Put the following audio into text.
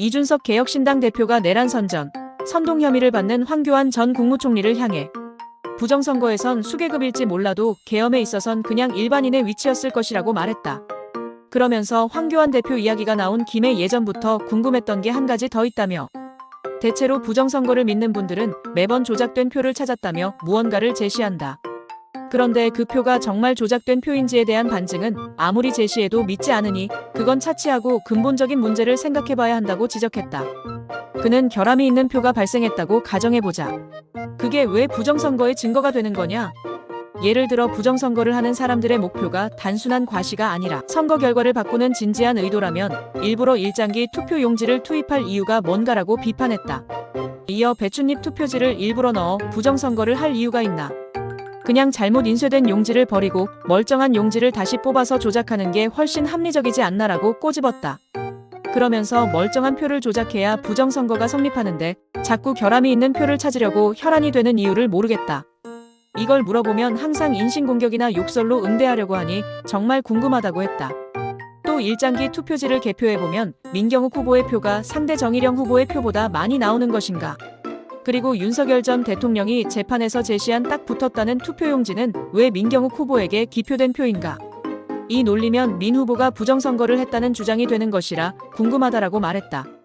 이준석 개혁신당 대표가 내란 선전, 선동 혐의를 받는 황교안 전 국무총리를 향해 부정선거에선 수계급일지 몰라도 계엄에 있어선 그냥 일반인의 위치였을 것이라고 말했다. 그러면서 황교안 대표 이야기가 나온 김에 예전부터 궁금했던 게 한 가지 더 있다며 대체로 부정선거를 믿는 분들은 매번 조작된 표를 찾았다며 무언가를 제시한다. 그런데 그 표가 정말 조작된 표인지에 대한 반증은 아무리 제시해도 믿지 않으니 그건 차치하고 근본적인 문제를 생각해봐야 한다고 지적했다. 그는 결함이 있는 표가 발생했다고 가정해보자. 그게 왜 부정선거의 증거가 되는 거냐? 예를 들어 부정선거를 하는 사람들의 목표가 단순한 과시가 아니라 선거 결과를 바꾸는 진지한 의도라면 일부러 일장기 투표 용지를 투입할 이유가 뭔가라고 비판했다. 이어 배춧잎 투표지를 일부러 넣어 부정선거를 할 이유가 있나? 그냥 잘못 인쇄된 용지를 버리고 멀쩡한 용지를 다시 뽑아서 조작하는 게 훨씬 합리적이지 않나라고 꼬집었다. 그러면서 멀쩡한 표를 조작해야 부정선거가 성립하는데 자꾸 결함이 있는 표를 찾으려고 혈안이 되는 이유를 모르겠다. 이걸 물어보면 항상 인신공격이나 욕설로 응대하려고 하니 정말 궁금하다고 했다. 또 일장기 투표지를 개표해보면 민경욱 후보의 표가 상대 정일영 후보의 표보다 많이 나오는 것인가? 그리고 윤석열 전 대통령이 재판에서 제시한 딱 붙었다는 투표용지는 왜 민경욱 후보에게 기표된 표인가? 이 논리면 민 후보가 부정선거를 했다는 주장이 되는 것이라 궁금하다라고 말했다.